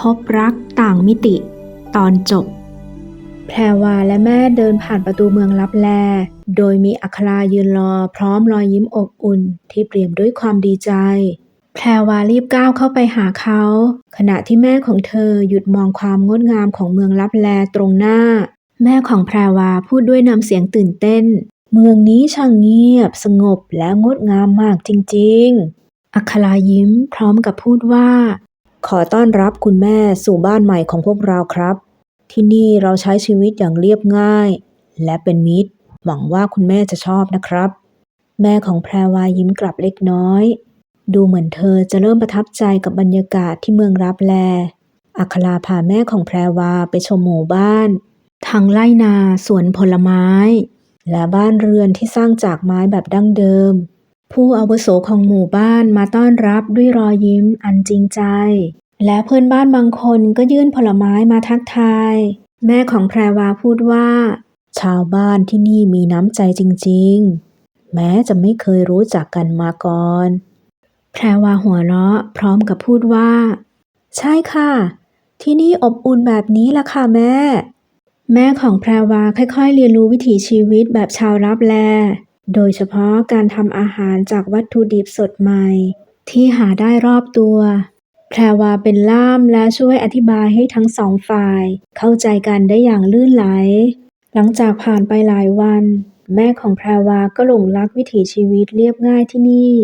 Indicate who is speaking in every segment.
Speaker 1: พบรักต่างมิติ ตอนจบ แพรวาและแม่เดินผ่านประตูเมืองลับแล โดยมีอัครายืนรอพร้อมรอยยิ้มอบอุ่นที่เปลี่ยมด้วยความดีใจ แพรวารีบก้าวเข้าไปหาเขา ขณะที่แม่ของเธอหยุดมองความงดงามของเมืองลับแลตรงหน้า แม่ของแพรวาพูดด้วยน้ำเสียงตื่นเต้น เมืองนี้ช่างเงียบ สงบและงดงามมากจริง ๆอัครายิ้มพร้อมกับพูดว่า ขอต้อนรับคุณแม่สู่บ้านใหม่ของพวกเราครับ ที่นี่เราใช้ชีวิตอย่างเรียบง่าย และเป็นมิตร หวังว่าคุณแม่จะชอบนะครับ แม่ของแพรวายิ้มกลับเล็กน้อย ดูเหมือนเธอจะเริ่มประทับใจกับบรรยากาศที่เมืองรับแลอัคราพาแม่ของแพรวาไปชมหมู่บ้านทั้งไร่นาสวนผลไม้ และบ้านเรือนที่สร้างจากไม้แบบดั้งเดิม ผู้อาวุโสของหมู่บ้านมาต้อนรับด้วยรอยยิ้มอันจริงใจ และเพื่อนบ้านบางคนก็ยื่นผลไม้มาทักทาย แม่ของแพรวาพูดว่า ชาวบ้านที่นี่มีน้ำใจจริง ๆ แม้จะไม่เคยรู้จักกันมาก่อน แพรวาหัวเราะพร้อมกับพูดว่า ใช่ค่ะ ที่นี่อบอุ่นแบบนี้ล่ะค่ะแม่ แม่ของแพรวาค่อยๆ เรียนรู้วิถีชีวิตแบบชาวรับแล โดยเฉพาะการทำอาหารจากวัตถุดิบสดใหม่ ที่หาได้รอบตัว แพรวาเป็นล่ามและช่วยอธิบายให้ทั้งสองฝ่าย เข้าใจกันได้อย่างลื่นไหล หลังจากผ่านไปหลายวัน แม่ของแพรวาก็หลงรักวิถีชีวิตเรียบง่ายที่นี่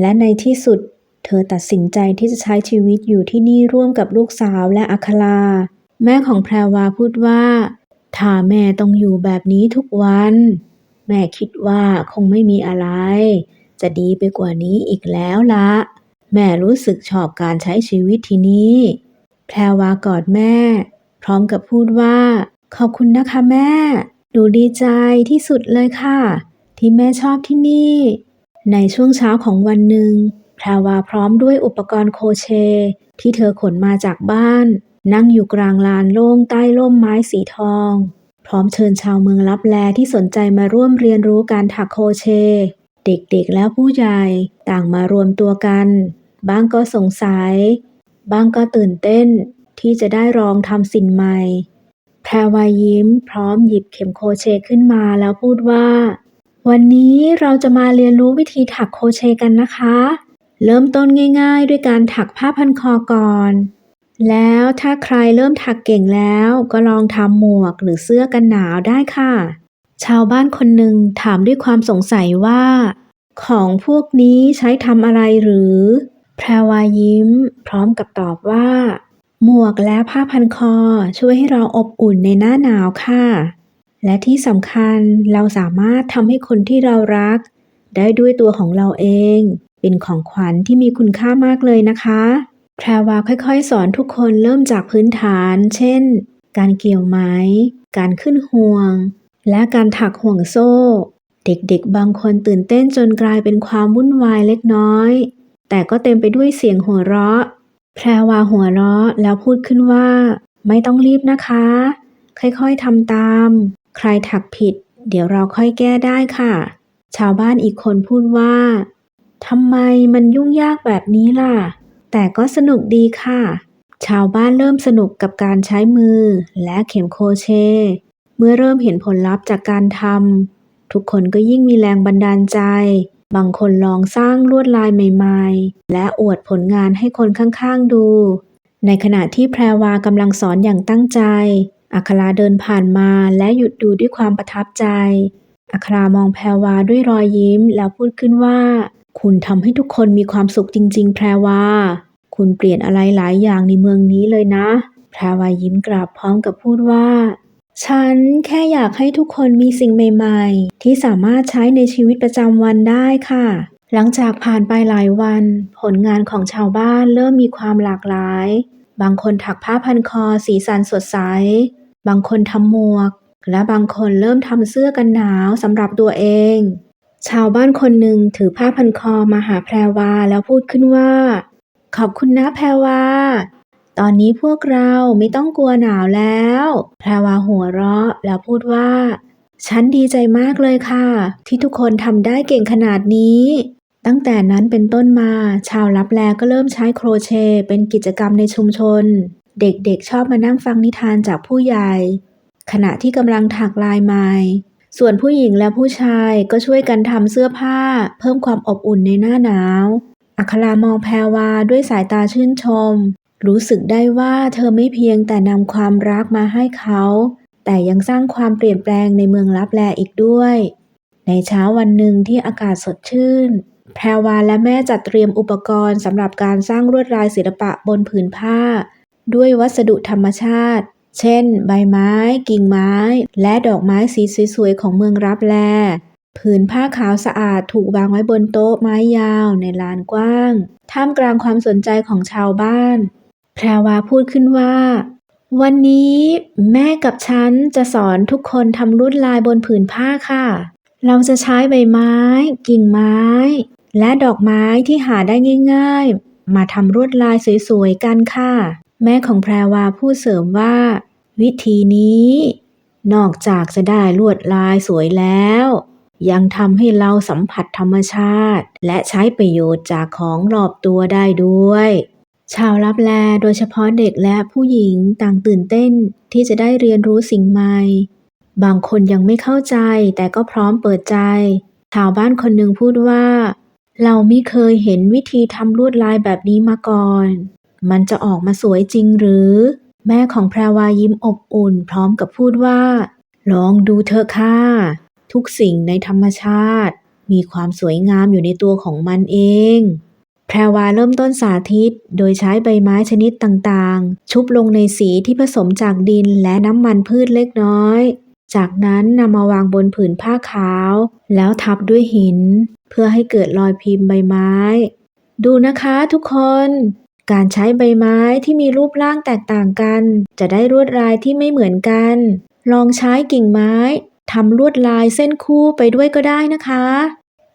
Speaker 1: และในที่สุด เธอตัดสินใจที่จะใช้ชีวิตอยู่ที่นี่ร่วมกับลูกสาวและอัคราแม่ของแพรวาพูดว่าถ้าแม่ต้องอยู่แบบนี้ทุกวัน แม่คิดว่าคงไม่มีอะไร จะดีไปกว่านี้อีกแล้วละ แม่รู้สึกชอบการใช้ชีวิตที่นี่ แพรวากอดแม่ พร้อมกับพูดว่า ขอบคุณนะคะแม่หนูดีใจที่สุดเลยค่ะ ที่แม่ชอบที่นี่ ในช่วงเช้าของวันหนึ่งแพรวาพร้อมด้วยอุปกรณ์โคเช ที่เธอขนมาจากบ้าน นั่งอยู่กลางลานโล่งใต้ร่มไม้สีทอง พร้อมเชิญชาวเมืองลับแลที่สนใจมาร่วมเรียนรู้การถักโคเช เด็กๆและผู้ใหญ่ต่างมารวมตัวกัน บางก็สงสัย บางก็ตื่นเต้นที่จะได้ลองทำสิ่งใหม่ แพรวายิ้ม พร้อมหยิบเข็มโคเชขึ้นมาแล้วพูดว่า วันนี้เราจะมาเรียนรู้วิธีถักโคเชกันนะคะ เริ่มต้นง่าย ๆ ด้วยการถักผ้าพันคอก่อน แล้วถ้าใครเริ่มถักเก่งแล้วก็ลองทำหมวกหรือเสื้อกันหนาวได้ค่ะ ชาวบ้านคนหนึ่งถามด้วยความสงสัยว่า ของพวกนี้ใช้ทำอะไรหรือ แพรวายิ้ม พร้อมกับตอบว่า หมวกและผ้าพันคอช่วยให้เราอบอุ่นในหน้าหนาวค่ะ และที่สำคัญเราสามารถทำให้คนที่เรารัก ได้ด้วยตัวของเราเอง เป็นของขวัญที่มีคุณค่ามากเลยนะคะ แพรวาค่อยๆ สอนทุกคนเริ่มจากพื้นฐาน เช่น การเกี่ยวไหมการขึ้นห่วง และการถักห่วงโซ่ เด็กๆ บางคนตื่นเต้นจนกลายเป็นความวุ่นวายเล็กน้อย แต่ก็เต็มไปด้วยเสียงหัวเราะ แพรวาหัวเราะแล้วพูดขึ้นว่า ไม่ต้องรีบนะคะ ค่อยๆทำตาม ใครถักผิด เดี๋ยวเราค่อยแก้ได้ค่ะ ชาวบ้านอีกคนพูดว่าทำไมมันยุ่งยากแบบนี้ล่ะ แต่ก็สนุกดีค่ะ ชาวบ้านเริ่มสนุกกับการใช้มือและเข็มโครเชต์เมื่อเริ่มเห็นผลลัพธ์จากการทำทุกคนก็ยิ่งมีแรงบันดาลใจ บางคนลองสร้างลวดลายใหม่ๆ และอวดผลงานให้คนข้างๆดู ในขณะที่แพรวากำลังสอนอย่างตั้งใจ อัคราเดินผ่านมาและหยุดดูด้วยความประทับใจ อัครามองแพรวาด้วยรอยยิ้มแล้วพูดขึ้นว่า คุณทำให้ทุกคนมีความสุขจริง ๆ แพรวา คุณเปลี่ยนอะไรหลายอย่างในเมืองนี้เลยนะ แพรวายิ้มกลับพร้อมกับพูดว่า ฉันแค่อยากให้ทุกคนมีสิ่งใหม่ ๆ ที่สามารถใช้ในชีวิตประจำวันได้ค่ะ หลังจากผ่านไปหลายวัน ผลงานของชาวบ้านเริ่มมีความหลากหลาย บางคนถักผ้าพันคอสีสันสดใส บางคนทำหมวก และบางคนเริ่มทำเสื้อกันหนาวสำหรับตัวเอง ชาวบ้านคนหนึ่งถือผ้าพันคอมาหาแพรวาแล้วพูดขึ้นว่า ขอบคุณนะแพรวา ตอนนี้พวกเราไม่ต้องกลัวหนาวแล้ว แพรวาหัวเราะแล้วพูดว่า ฉันดีใจมากเลยค่ะ ที่ทุกคนทำได้เก่งขนาดนี้ ตั้งแต่นั้นเป็นต้นมา ชาวลับแลก็เริ่มใช้โครเชต์เป็นกิจกรรมในชุมชน เด็กๆชอบมานั่งฟังนิทานจากผู้ใหญ่ ขณะที่กำลังถักลายไหม ส่วนผู้หญิงและผู้ชายก็ช่วยกันทำเสื้อผ้า เพิ่มความอบอุ่นในหน้าหนาว อัครามองแพรวาด้วยสายตาชื่นชม รู้สึกได้ว่าเธอไม่เพียงแต่นำความรักมาให้เขา แต่ยังสร้างความเปลี่ยนแปลงในเมืองลับแลอีกด้วย ในเช้าวันหนึ่งที่อากาศสดชื่น แพรวาและแม่จัดเตรียมอุปกรณ์สำหรับการสร้างลวดลายศิลปะบนผืนผ้า ด้วยวัสดุธรรมชาติ เช่น ใบไม้ กิ่งไม้ และดอกไม้สีสวยๆของเมืองรับแลผืนผ้าขาวสะอาดถูกวางไว้บนโต๊ะไม้ยาวในลานกว้าง ท่ามกลางความสนใจของชาวบ้าน แพรวาพูดขึ้นว่า วันนี้แม่กับฉันจะสอนทุกคนทำลวดลายบนผืนผ้าค่ะ เราจะใช้ใบไม้ กิ่งไม้ และดอกไม้ที่หาได้ง่าย ๆ มาทำลวดลายสวยๆกันค่ะ แม่ของแพรวาพูดเสริมว่า วิธีนี้ นอกจากจะได้ลวดลายสวยแล้ว ยังทำให้เราสัมผัสธรรมชาติ และใช้ประโยชน์จากของรอบตัวได้ด้วย ชาวลับแลโดยเฉพาะเด็กและผู้หญิงต่างตื่นเต้นที่จะได้เรียนรู้สิ่งใหม่ บางคนยังไม่เข้าใจแต่ก็พร้อมเปิดใจ ชาวบ้านคนหนึ่งพูดว่า เราไม่เคยเห็นวิธีทำลวดลายแบบนี้มาก่อน มันจะออกมาสวยจริงหรือ แม่ของแพรวายิ้มอบอุ่น พร้อมกับพูดว่า ลองดูเถอะค่ะ ทุกสิ่งในธรรมชาติ มีความสวยงามอยู่ในตัวของมันเอง แพรวาเริ่มต้นสาธิต โดยใช้ใบไม้ชนิดต่างๆ ชุบลงในสีที่ผสมจากดินและน้ำมันพืชเล็กน้อย จากนั้นนำมาวางบนผืนผ้าขาว แล้วทับด้วยหิน เพื่อให้เกิดรอยพิมพ์ใบไม้ ดูนะคะทุกคน การใช้ใบไม้ที่มีรูปร่างแตกต่างกัน จะได้ลวดลายที่ไม่เหมือนกัน ลองใช้กิ่งไม้ทำลวดลายเส้นคู่ไปด้วยก็ได้นะคะ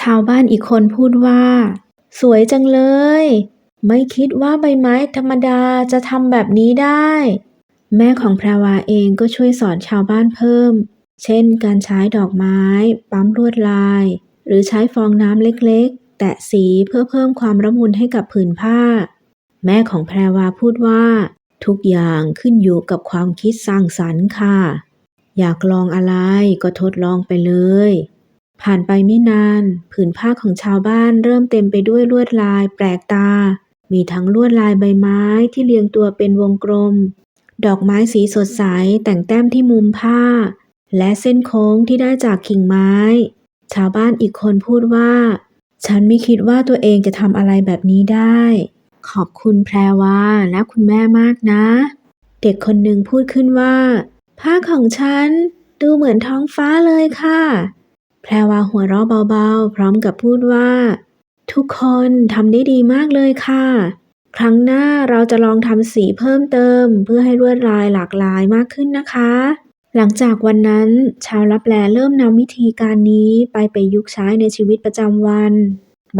Speaker 1: ชาวบ้านอีกคนพูดว่า สวยจังเลย ไม่คิดว่าใบไม้ธรรมดาจะทำแบบนี้ได้ แม่ของแพรวาเองก็ช่วยสอนชาวบ้านเพิ่ม เช่น การใช้ดอกไม้ ปั๊มลวดลาย หรือใช้ฟองน้ำเล็กๆ แตะสีเพื่อเพิ่มความระมุนให้กับผืนผ้า แม่ของแพรวาพูดว่า ทุกอย่างขึ้นอยู่กับความคิดสร้างสรรค์ค่ะ อยากลองอะไรก็ทดลองไปเลย ผ่านไปไม่นาน ผืนผ้าของชาวบ้านเริ่มเต็มไปด้วยลวดลายแปลกตา มีทั้งลวดลายใบไม้ที่เรียงตัวเป็นวงกลม ดอกไม้สีสดใสแต่งแต้มที่มุมผ้า และเส้นโค้งที่ได้จากกิ่งไม้ ชาวบ้านอีกคนพูดว่า ฉันไม่คิดว่าตัวเองจะทำอะไรแบบนี้ได้ ขอบคุณแพรวาและคุณแม่มากนะ เด็กคนหนึ่งพูดขึ้นว่า ผ้าของฉัน ดูเหมือนท้องฟ้าเลยค่ะ แพรวาหัวเราะเบาๆ พร้อมกับพูดว่า ทุกคนทำได้ดีมากเลยค่ะ ครั้งหน้าเราจะลองทำสีเพิ่มเติม เพื่อให้ลวดลายหลากหลายมากขึ้นนะคะ หลังจากวันนั้น ชาวลับแลเริ่มนำวิธีการนี้ไปประยุกต์ใช้ในชีวิตประจำวัน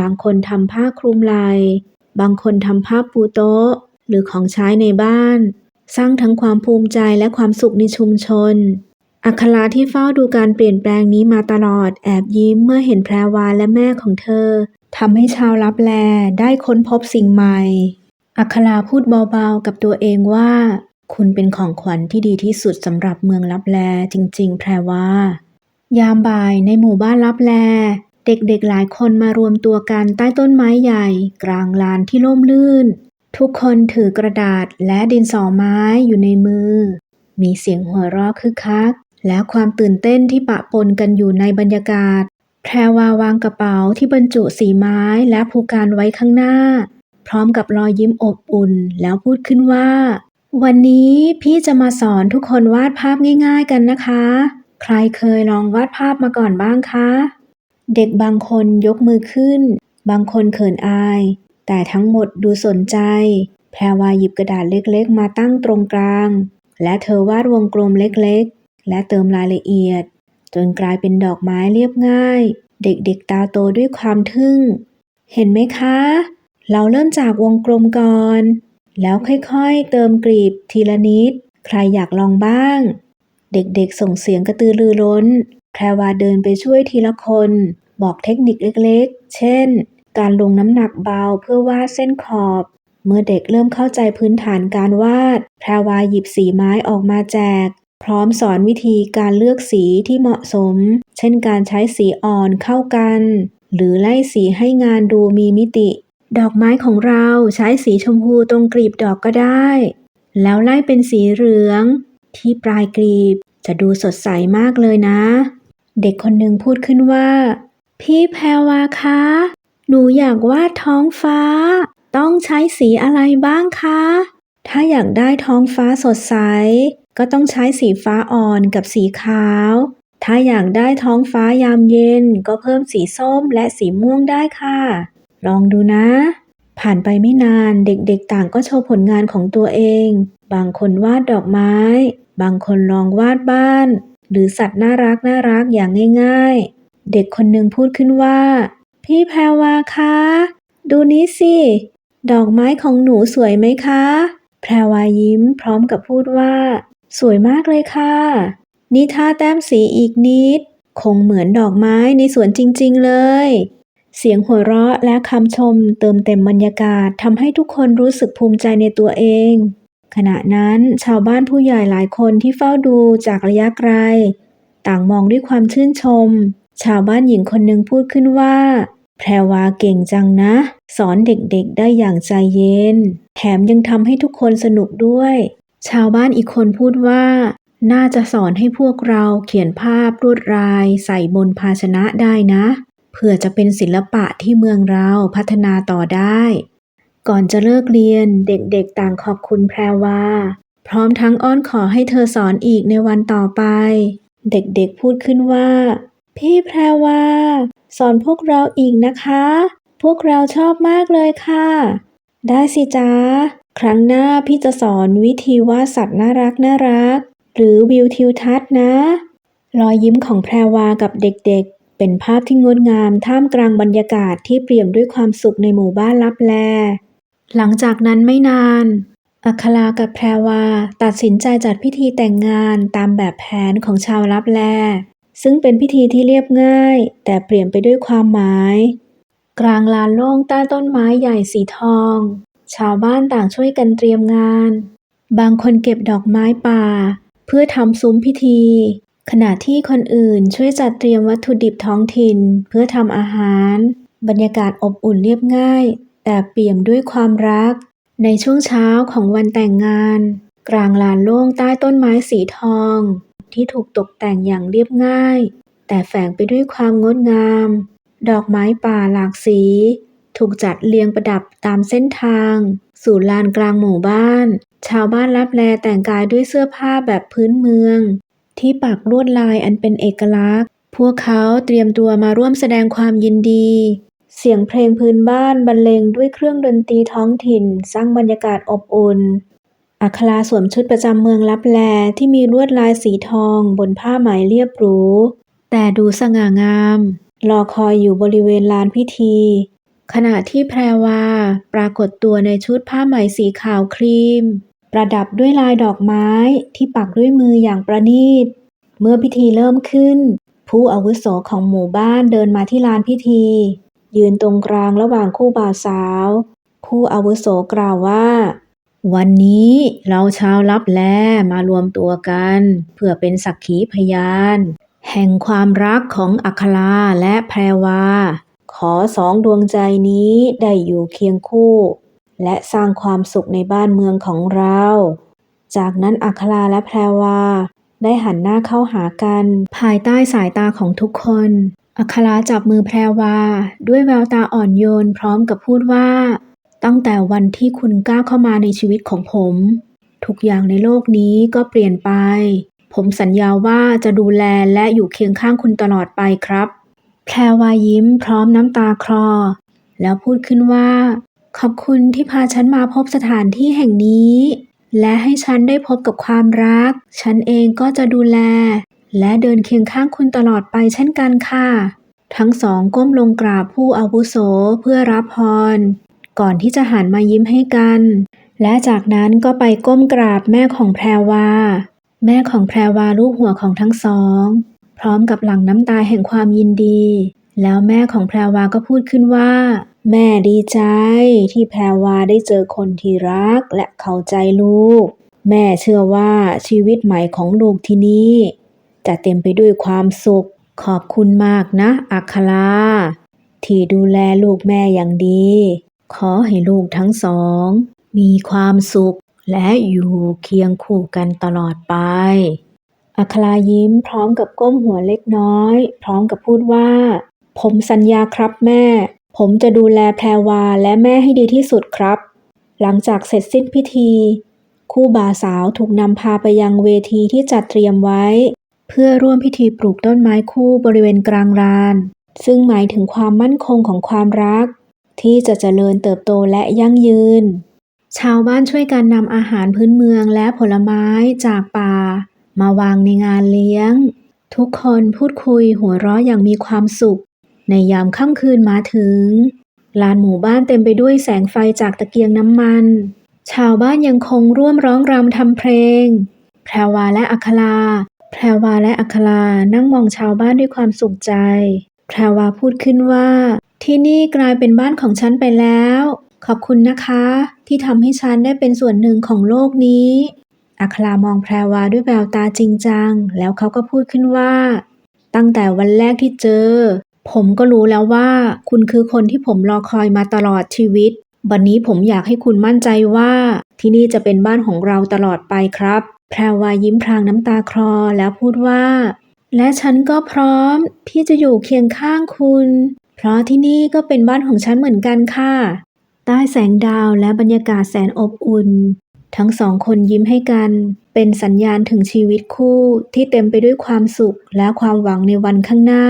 Speaker 1: บางคนทำผ้าคลุมไหล่ บางคนทำผ้าปูโต๊ะ หรือของใช้ในบ้าน สร้างทั้งความภูมิใจและความสุขในชุมชน อัคราที่เฝ้าดูการเปลี่ยนแปลงนี้มาตลอดแอบยิ้มเมื่อเห็นแพรวาและแม่ของเธอทำให้ชาวลับแลได้ค้นพบสิ่งใหม่ อัคราพูดเบาๆกับตัวเองว่า คุณเป็นของขวัญที่ดีที่สุดสำหรับเมืองลับแลจริง ๆ แพรวายามบ่ายในหมู่บ้านลับแล เด็กๆหลายคนมารวมตัวกันใต้ต้นไม้ใหญ่ กลางลานที่ร่มรื่น ทุกคนถือกระดาษและดินสอไม้อยู่ในมือ มีเสียงหัวเราะคึกคัก และความตื่นเต้นที่ปะปนกันอยู่ในบรรยากาศ แพรวาวางกระเป๋าที่บรรจุสีไม้และภูการไว้ข้างหน้า พร้อมกับรอยยิ้มอบอุ่นแล้วพูดขึ้นว่า วันนี้พี่จะมาสอนทุกคนวาดภาพง่าย ๆ กันนะคะ ใครเคยลองวาดภาพมาก่อนบ้างคะ เด็กบางคนยกมือขึ้น บางคนเขินอาย แต่ทั้งหมดดูสนใจ แพรวาหยิบกระดาษเล็กๆ มาตั้งตรงกลาง และเธอวาดวงกลมเล็กๆ และเติมรายละเอียด จนกลายเป็นดอกไม้เรียบง่าย เด็กๆตาโตด้วยความทึ่ง เห็นไหมคะ เราเริ่มจากวงกลมก่อน แล้วค่อยๆ เติมกลีบทีละนิด ใครอยากลองบ้าง เด็กๆส่งเสียงกระตือรือร้น แพรวาเดินไปช่วยทีละคน บอกเทคนิคเล็กๆ เช่น การลงน้ำหนักเบาเพื่อวาดเส้นขอบ เมื่อเด็กเริ่มเข้าใจพื้นฐานการวาด แพรวาหยิบสีไม้ออกมาแจก พร้อมสอนวิธีการเลือกสีที่เหมาะสม เช่นการใช้สีอ่อนเข้ากัน หรือไล่สีให้งานดูมีมิติ ดอกไม้ของเราใช้สีชมพูตรงกลีบดอกก็ได้ แล้วไล่เป็นสีเหลือง ที่ปลายกลีบจะดูสดใสมากเลยนะ เด็กคนหนึ่งพูดขึ้นว่า พี่แพรวาคะ หนูอยากวาดท้องฟ้า ต้องใช้สีอะไรบ้างคะ ถ้าอยากได้ท้องฟ้าสดใส ก็ต้องใช้สีฟ้าอ่อนกับสีขาว ถ้าอยากได้ท้องฟ้ายามเย็นก็เพิ่มสีส้มและสีม่วงได้ค่ะ ลองดูนะ ผ่านไปไม่นานเด็กๆต่างก็โชว์ผลงานของตัวเอง บางคนวาดดอกไม้ บางคนลองวาดบ้าน หรือสัตว์น่ารักน่ารักอย่างง่ายๆ เด็กคนหนึ่งพูดขึ้นว่า พี่แพรวาคะ ดูนี้สิ ดอกไม้ของหนูสวยไหมคะ แพรวายิ้มพร้อมกับพูดว่า สวยมากเลยค่ะ นี่ถ้าแต้มสีอีกนิด คงเหมือนดอกไม้ในสวนจริงๆเลย เสียงหัวเราะและคำชมเติมเต็มบรรยากาศทำให้ทุกคนรู้สึกภูมิใจในตัวเอง ขณะนั้นชาวบ้านผู้ใหญ่หลายคนที่เฝ้าดูจากระยะไกล ต่างมองด้วยความชื่นชม ชาวบ้านหญิงคนหนึ่งพูดขึ้นว่า แพรวาเก่งจังนะ สอนเด็กๆได้อย่างใจเย็น แถมยังทำให้ทุกคนสนุกด้วย ชาวบ้านอีกคนพูดว่า น่าจะสอนให้พวกเราเขียนภาพลวดลายใส่บนภาชนะได้นะเพื่อจะเป็นศิลปะที่เมืองเราพัฒนาต่อได้ ก่อนจะเลิกเรียนเด็กๆต่างขอบคุณแพรวาพร้อมทั้งอ้อนขอให้เธอสอนอีกในวันต่อไป เด็กๆพูดขึ้นว่า พี่แพรวาสอนพวกเราอีกนะคะ พวกเราชอบมากเลยค่ะ ได้สิจ๊ะครั้งหน้าพี่จะสอนวิธีวาดสัตว์น่ารักน่ารัก หรือวิวทิวทัศน์นะ รอยยิ้มของแพรวากับเด็กๆ เป็นภาพที่งดงามท่ามกลางบรรยากาศที่เปี่ยมด้วยความสุขในหมู่บ้านลับแล หลังจากนั้นไม่นาน อัครากับแพรวาตัดสินใจจัดพิธีแต่งงานตามแบบแผนของชาวลับแล ซึ่งเป็นพิธีที่เรียบง่าย แต่เปลี่ยนไปด้วยความหมาย กลางลานโล่งใต้ต้นไม้ใหญ่สีทอง ชาวบ้านต่างช่วยกันเตรียมงาน บางคนเก็บดอกไม้ป่า เพื่อทำซุ้มพิธี ขณะที่คนอื่นช่วยจัดเตรียมวัตถุดิบท้องถิ่นเพื่อทำอาหาร บรรยากาศอบอุ่นเรียบง่าย แต่เปี่ยมด้วยความรัก ในช่วงเช้าของวันแต่งงาน กลางลานโล่งใต้ต้นไม้สีทอง ที่ถูกตกแต่งอย่างเรียบง่าย แต่แฝงไปด้วยความงดงาม ดอกไม้ป่าหลากสี ถูกจัดเรียงประดับตามเส้นทาง สู่ลานกลางหมู่บ้าน ชาวบ้านรับแลแต่งกายด้วยเสื้อผ้าแบบพื้นเมือง ที่ปักลวดลายอันเป็นเอกลักษณ์ พวกเขาเตรียมตัวมาร่วมแสดงความยินดี เสียงเพลงพื้นบ้านบรรเลงด้วยเครื่องดนตรีท้องถิ่น สร้างบรรยากาศอบอุ่น อัคราสวมชุดประจำเมืองลับแลที่มีลวดลายสีทองบนผ้าไหมเรียบหรู แต่ดูสง่างาม รอคอยอยู่บริเวณลานพิธี ขณะที่แพรวาปรากฏตัวในชุดผ้าไหมสีขาวครีม ประดับด้วยลายดอกไม้ที่ปักด้วยมืออย่างประณีต เมื่อพิธีเริ่มขึ้น ผู้อาวุโสของหมู่บ้านเดินมาที่ลานพิธี ยืนตรงกลางระหว่างคู่บ่าวสาว ผู้อาวุโสกล่าวว่า วันนี้เราชาวลับแลมารวมตัวกัน เพื่อเป็นสักขีพยาน แห่งความรักของอัคราและแพรวา ขอสองดวงใจนี้ได้อยู่เคียงคู่ และสร้างความสุขในบ้านเมืองของเรา จากนั้นอัคราและแพรวาได้หันหน้าเข้าหากัน ภายใต้สายตาของทุกคน อัคราจับมือแพรวา ด้วยแววตาอ่อนโยนพร้อมกับพูดว่า ตั้งแต่วันที่คุณก้าวเข้ามาในชีวิตของผม ทุกอย่างในโลกนี้ก็เปลี่ยนไป ผมสัญญาว่าจะดูแลและอยู่เคียงข้างคุณตลอดไปครับ แพรวายิ้มพร้อมน้ำตาคลอ แล้วพูดขึ้นว่า ขอบคุณที่พาฉันมาพบสถานที่แห่งนี้ และให้ฉันได้พบกับความรัก ฉันเองก็จะดูแล และเดินเคียงข้างคุณตลอดไปเช่นกันค่ะ ทั้งสองก้มลงกราบผู้อาวุโสเพื่อรับพร ก่อนที่จะหันมายิ้มให้กัน และจากนั้นก็ไปก้มกราบแม่ของแพรวา แม่ของแพรวาลูกหัวของทั้งสอง พร้อมกับหลั่งน้ำตาแห่งความยินดี แล้วแม่ของแพรวาก็พูดขึ้นว่า แม่ดีใจ ที่แพรวาได้เจอคนที่รักและเข้าใจลูก แม่เชื่อว่าชีวิตใหม่ของลูกที่นี่ จะเต็มไปด้วยความสุข ขอบคุณมากนะ อัคราที่ดูแลลูกแม่อย่างดี ขอให้ลูกทั้งสอง มีความสุข และอยู่เคียงคู่กันตลอดไป อัครายิ้มพร้อมกับก้มหัวเล็กน้อย พร้อมกับพูดว่า ผมสัญญาครับแม่ ผมจะดูแลแพรวาและแม่ให้ดีที่สุดครับ หลังจากเสร็จสิ้นพิธีคู่บ่าวสาวถูกนำพาไปยังเวทีที่จัดเตรียมไว้ เพื่อร่วมพิธีปลูกต้นไม้คู่บริเวณกลางลาน ซึ่งหมายถึงความมั่นคงของความรัก ที่จะเจริญเติบโตและยั่งยืน ชาวบ้านช่วยกันนำอาหารพื้นเมืองและผลไม้จากป่า มาวางในงานเลี้ยง ทุกคนพูดคุยหัวเราะอย่างมีความสุข ในยามค่ำคืนมาถึงลานหมู่บ้านเต็มไปด้วยแสงไฟจากตะเกียงน้ำมัน ชาวบ้านยังคงร่วมร้องรำทำเพลง แพรวาและอัครา แพรวาและอัครานั่งมองชาวบ้านด้วยความสุขใจ แพรวาพูดขึ้นว่า ที่นี่กลายเป็นบ้านของฉันไปแล้ว ขอบคุณนะคะ ที่ทำให้ฉันได้เป็นส่วนหนึ่งของโลกนี้อัครามองแพรวาด้วยแววตาจริงจัง แล้วเขาก็พูดขึ้นว่า ตั้งแต่วันแรกที่เจอ ผมก็รู้แล้วว่า คุณคือคนที่ผมรอคอยมาตลอดชีวิต วันนี้ผมอยากให้คุณมั่นใจว่า ที่นี่จะเป็นบ้านของเราตลอดไปครับ แพรวายิ้มพรางน้ำตาคลอแล้วพูดว่า และฉันก็พร้อมที่จะอยู่เคียงข้างคุณ เพราะที่นี่ก็เป็นบ้านของฉันเหมือนกันค่ะ ใต้แสงดาวและบรรยากาศแสนอบอุ่น ทั้งสองคนยิ้มให้กัน เป็นสัญญาณถึงชีวิตคู่ที่เต็มไปด้วยความสุขและความหวังในวันข้างหน้า